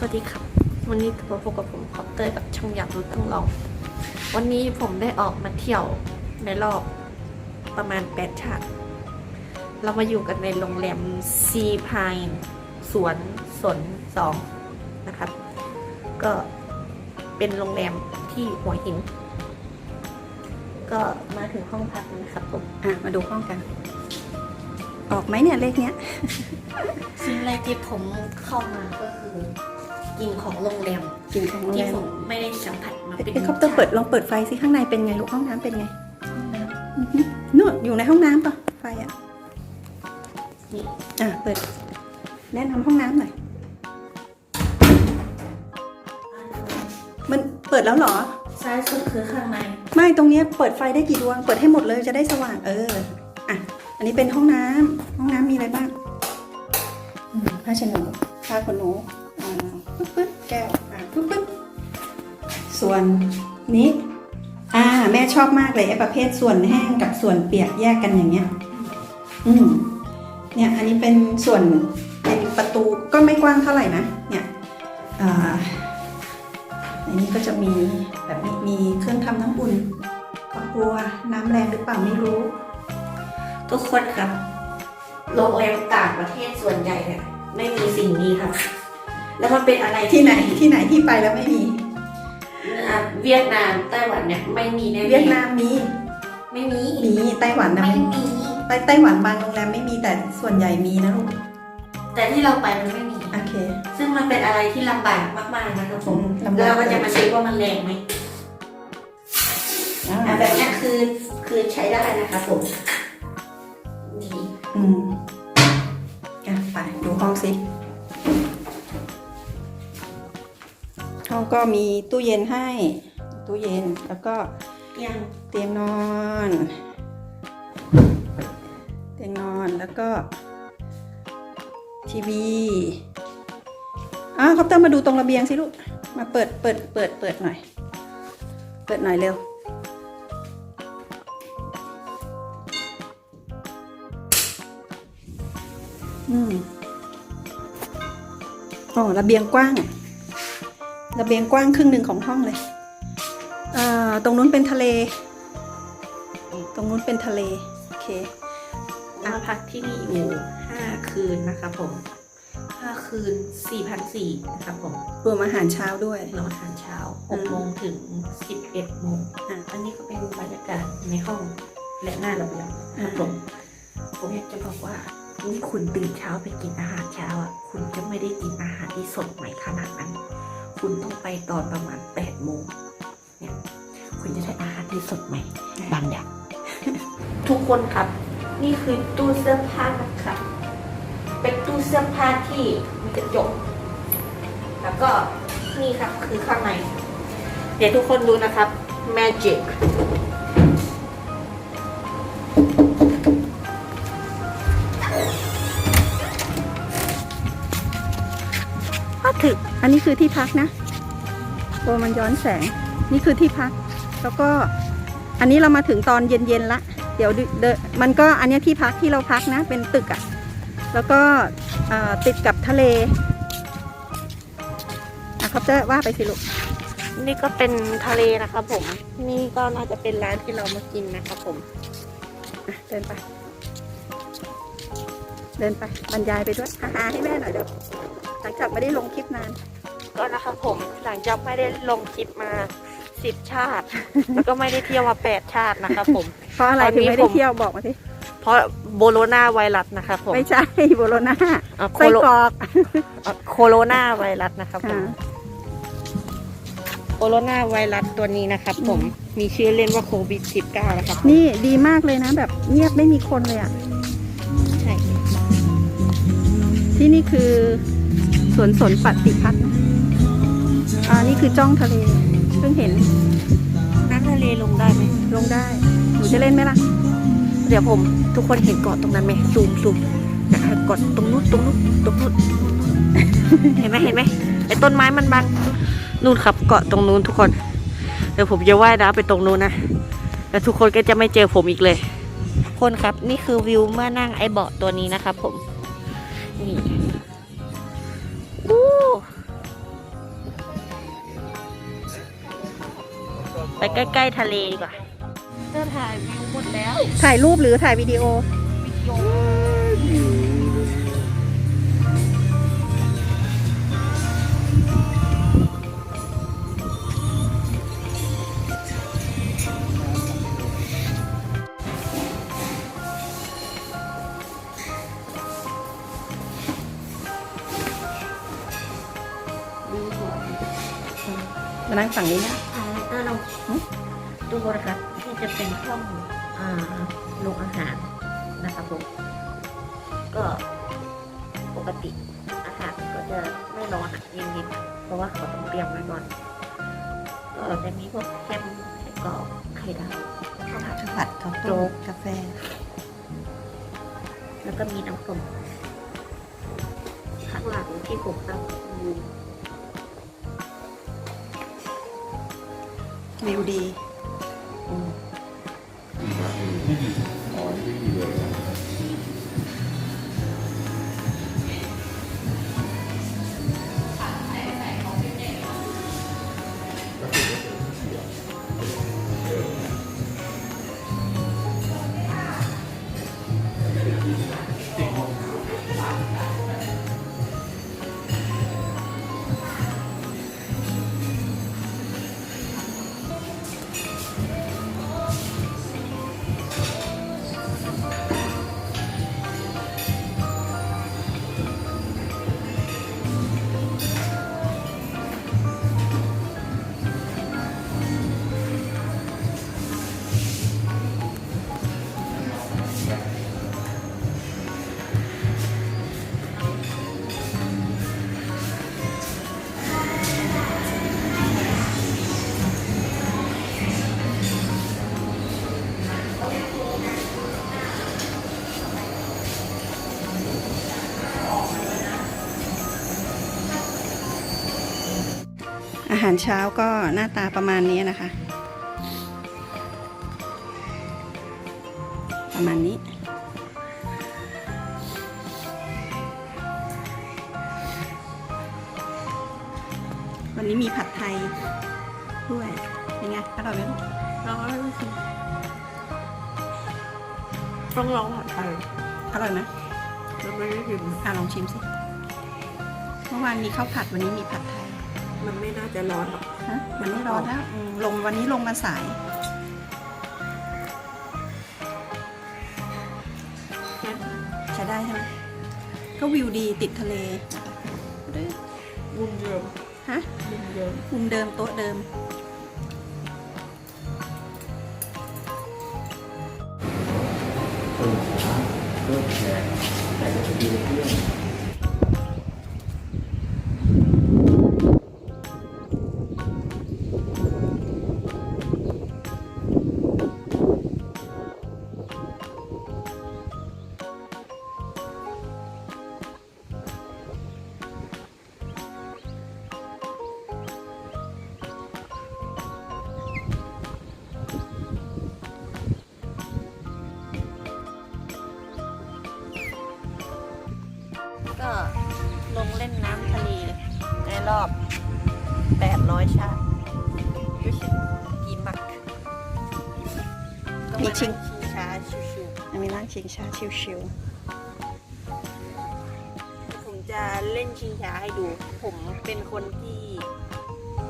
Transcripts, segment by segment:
สวัสดีครับ วันนี้มาพบกับผมคอปเตอร์กับช่องอยากรู้ต้องลอง วันนี้ผมได้ออกมาเที่ยวในรอบประมาณ8ชาติ เรามาอยู่กันในโรงแรมซีพายสวนสนสองนะครับ ก็เป็นโรงแรมที่หัวหิน ก็มาถึงห้องพักแล้วนะครับผมอะมาดูห้องกัน ออกไหมเนี่ยเลขเนี้ย สิ่งแรกที่ผมเข้ามาก็คือ กลิ่นของโรงแรมกลิ่นของโรงที่แรมผมไม่ได้สัมผัสมาเป็นเอ็กคอปเตอร์เปิดลองเปิดไฟสิข้างในเป็นไงลูกห้องน้ำเป็นไงห้องน้อือหือนู่นอยู่ในห้องน้ำปะไฟอะำนี่อะเปิด แนะนำห้องน้ำหน่อยมันเปิดแล้วเหรอ ซ้ายสุดคือข้างใน ไม่ตรงเนี้ยเปิดไฟได้กี่ดวง เปิดให้หมดเลยจะได้สว่างเอออะอันนี้เป็นห้องน้ำห้องน้ำมีอะไรบ้างอืมผ้าเช็ดหนูผ้าขนหนูอ่า ปึ๊บปึ๊บแก้วอ่าปึ๊บปึ๊บส่วนนี้อ่าแม่ชอบมากเลยไอ้ประเภทส่วนแห้งกับส่วนเปียกแยกกันอย่างเงี้ย อืมเนี่ยอันนี้เป็นส่วนเป็นประตูก็ไม่กว้างเท่าไหร่นะ เนี่ยอ่าอันนี้ก็จะมีแบบนี้มีเครื่องทำน้ำอุ่นก็กลัวน้ำแรงหรือเปล่าไม่รู้ ทุกคนครับโรงแรมต่างประเทศส่วนใหญ่เนี่ยไม่มีสิ่งนี้ครับ แล้วมันเป็นอะไรที่ไหนที่ไหนที่ไปแล้วไม่มี อะเวียดนามไต้หวันเนี่ยไม่มีแน่ๆเวียดนามมีไม่มีมีไต้หวันนะไม่มี ไต้ไต้หวันบางโรงแรมไม่มีแต่ส่วนใหญ่มีนะลูกแต่ที่เราไปมันไม่มี โอเค ซึ่งมันเป็นอะไรที่ลำบากมากๆนะครับผมอืมลำบาก แล้วเราก็จะมาเช็คว่ามันแรงไหมอ่าอะแบบเนี้ยคือคือใช้ได้นะครับผมนี่อืม ห้องก็มีตู้เย็นให้ ตู้เย็นแล้วก็เตียงเตียงนอน เตียงนอนแล้วก็ ทีวีอ้าวคอปเตอร์มาดูตรงระเบียงสิลูก มาเปิดเปิดเปิดเปิดหน่อย เปิดหน่อยเร็วอืมอ๋อระเบียงกว้าง ระเบียงกว้างครึ่งหนึ่งของห้องเลยเอ่อตรงนู้นเป็นทะเล ตรงนู้นเป็นทะเล โอเคมาพักที่นี่อยู่ห้าคืนนะครับผมห้าคืนสี่พันสี่นะครับผม รวมอาหารเช้าด้วยเราอาหารเช้าอืม6โมงถึง11โมงอะอันนี้ก็เป็นบรรยากาศในห้องและหน้าระเบียงครับผมผมอยากจะบอกว่านี่คุณตื่นเช้าไปกินอาหารเช้าอะ คุณจะไม่ได้กินอาหารที่สดใหม่ขนาดนั้น คุณต้องไปตอนประมาณ8โมงเนี่ยคุณจะได้อาหารที่สดใหม่บางอย่าง ทุกคนครับ นี่คือตู้เสื้อผ้านะครับ เป็นตู้เสื้อผ้าที่มีกระจก แล้วก็นี่ครับคือข้างใน เดี๋ยวทุกคนดูนะครับ magic อันนี้คือที่พักนะโอ้มันย้อนแสง นี่คือที่พัก แล้วก็อันนี้เรามาถึงตอนเย็นๆละ เดี๋ยวเดนมันก็อันเนี้ยที่พักที่เราพักนะ เป็นตึกอะ่ะ แล้วก็เอ่อติดกับทะเลอะครับจะว่าไปสิลูก นี่ก็เป็นทะเลนะครับผม นี่ก็น่าจะเป็นร้านที่เรามากินนะครับผมอะเดินไป เดินไปบรรยายไปด้วยอาหาให้แม่หน่อยเดี๋ยว หลังจากไม่ได้ลงคลิปนานก็นะครับผมหลังจากไม่ได้ลงคลิปมาสิบชาติ แล้วก็ไม่ได้เที่ยวมาแปดชาตินะครับผม เพราะอะไรตอนนี้ถึงไม่ได้ผมเที่ยวบอกมาสิเพราะโบโลนาไวรัสนะครับผมไม่ใช่โบโลนาอะโคไส้โลกรอกอะโคโรนาไวรัสนะครับผมอ่าโคโรนาไวรัสตัวนี้นะครับผมมีชื่อเล่นว่าโควิด -19 นะครับผมนี่ดีมากเลยนะ แบบเงียบไม่มีคนเลยอะ ใช่ ที่นี่คือ สวนสนปฏิพัฒน์นะอ่านี่คือจ้องทะเล เพิ่งเห็น น้ำทะเลลงได้ไหมลงได้ หนูจะเล่นไหมล่ะ เดี๋ยวผมทุกคนเห็นเกาะตรงนั้นไหมซูมซูมอยากให้เกาะตรงนู้นตรงนู้นตรงนู้น เห็นไหมเห็นไหมไอ้ต้นไม้มันบังนู่นครับเกาะตรงนู้นทุกคน เดี๋ยวผมจะว่ายน้ำไปตรงนู้นนะ แล้วทุกคนก็จะไม่เจอผมอีกเลย คนครับนี่คือวิวเมื่อนั่งไอ้เบาะตัวนี้นะครับผมนี่ ไปใกล้ ๆ ทะเลดีกว่าก็ถ่ายวิวหมดแล้วถ่ายรูปหรือถ่ายวิดีโอ วิดีโอมานั่งฝั่งนี้นะ อ่าแล้วก็เราดูนะคะที่จะเป็นห้องอ่าโรงอาหารนะครับผมก็ปกติอาหารก็จะไม่ร้อนอะเย็นๆเพราะว่าเขาต้องเตรียมไว้ก่อนก็จะมีพวกแคมไข่กรอบไข่ดาวข้าวผัดข้าวผัดข้าวโจ๊ต้มกกาแฟ แล้วก็มีน้ำส้มข้างหลังที่ผมตั้งอยู่ วิวดี อืมาหารเช้าก็หน้าตาประมาณนี้นะคะ ประมาณนี้ วันนี้มีผัดไทยด้วยเป็นไงอร่อยไหมลูกลองแล้วสิต้องลองผัดไทยอร่อยไหมแล้วไม่ได้กินอะลองชิมสิ เมื่อวานมีข้าวผัดวันนี้มีผัดไทย มันไม่น่าจะร้อนหรอกฮะมันไม่ร้อนแล้วอืมลงวันนี้ลงมาสายใช้ได้ใช่ไหมก็วิวดีติดทะเลหรือบุญเดิมฮะบุญเดิมมุมเดิมโต๊ะเดิมเออช้าเริ่มแขกแต่ก็จะดูเพื่อน มีนั่งชิงช้าชิวๆผมจะเล่นชิงช้าให้ดู ผมเป็นคนที่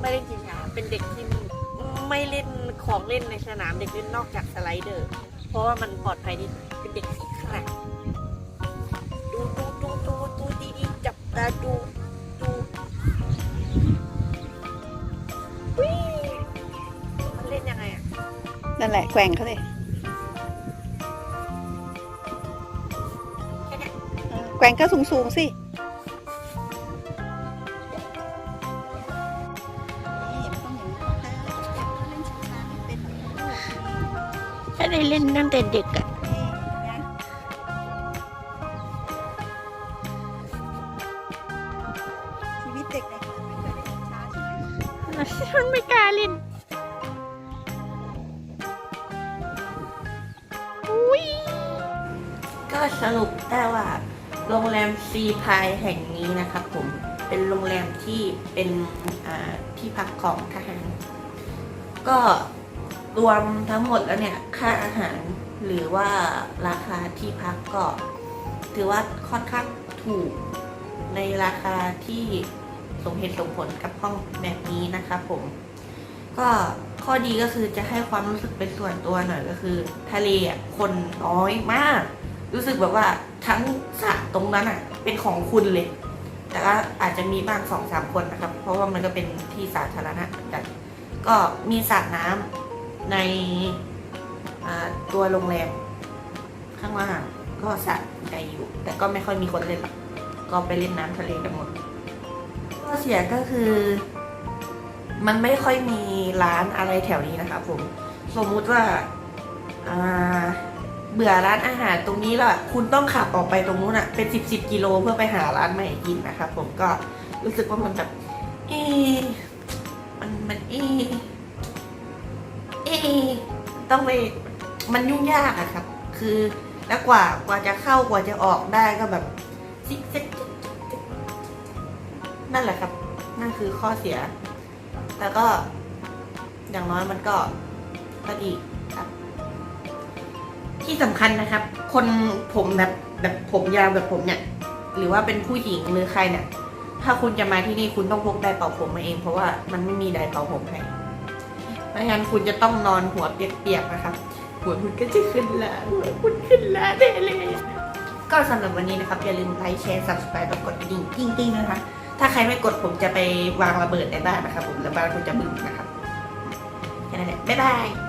ไม่เล่นชิงช้า เป็นเด็กที่ไม่เล่นของเล่นในสนามเด็กเล่นนอกจากสไลเดอร์ เพราะว่ามันปลอดภัยที่สุดเป็นเด็กขี้ขลาดดูดูดูดูดูดีๆจับตาดูดูวิมันเล่นยังไงอะๆนั่นแหละแกว่งเขาเลย แกว่งก็สูงๆสิ ถ้าได้เล่นตั้งแต่เด็กอะชีวิตเด็กในเมืองไม่เคยได้ชิงช้าใช่ไหมมันไม่กล้าเล่นอุ้ยก็สรุปได้ว่า โรงแรมซีพายแห่งนี้นะครับผมเป็นโรงแรมที่เป็นที่พักของทหาร ก็รวมทั้งหมดแล้วเนี่ย ค่าอาหารหรือว่าราคาที่พักก็ ถือว่าค่อนข้างถูกในราคาที่สมเหตุสมผลกับห้องแบบนี้นะครับผม ก็ข้อดีก็คือจะให้ความรู้สึกเป็นส่วนตัวหน่อยก็คือ ทะเลคนน้อยมาก รู้สึกแบบว่าทั้งสระตรงนั้นอะ เป็นของคุณเลย แต่ก็อาจจะมีบ้างสองสามคนนะครับ เพราะว่ามันก็เป็นที่สาธารณะกันก็มีสระน้ำในตัวโรงแรม ข้างล่างก็สระใหญ่อยู่ แต่ก็ไม่ค่อยมีคนเล่นหรอกก็ไปเล่นน้ำทะเลกันหมดข้อเสียก็คือ มันไม่ค่อยมีร้านอะไรแถวนี้นะครับผม สมมุติว่าอ่า เบื่อร้านอาหารตรงนี้แล้วคุณต้องขับออกไปตรงนู้นอะเป็นสิบสิบกิโลเพื่อไปหาร้านใหม่กินนะครับผมก็รู้สึกว่ามันแบบเอมันมันเอเอต้องไปมันยุ่งยากอะครับ คือแล้วกว่ากว่าจะเข้ากว่าจะออกได้ก็แบบซิกซิกนั่นแหละครับ นั่นคือข้อเสีย แต่ก็อย่างน้อยมันก็ก็ดี ที่สำคัญนะครับ คนผมแบบแบบผมยาวแบบผมเนี่ย หรือว่าเป็นผู้หญิงหรือใครเนี่ย ถ้าคุณจะมาที่นี่คุณต้องพกไดร์เป่าผมมาเอง เพราะว่ามันไม่มีไดร์เป่าผมให้ไม่งั้นคุณจะต้องนอนหัวเปียกๆนะครับ หัวคุณก็จะขึ้นละหัวคุณขึ้นละแน่เลยก็สำหรับวันนี้นะครับ อย่าลืมไลค์แชร์ subscribe แล้วกดกระดิ่งกิ้งๆนะคะ ถ้าใครไม่กดผมจะไปวางระเบิดในบ้านนะครับผมแล้วบ้านคุณจะบึ้มนะครับแค่นั้นแหละบ๊ายบาย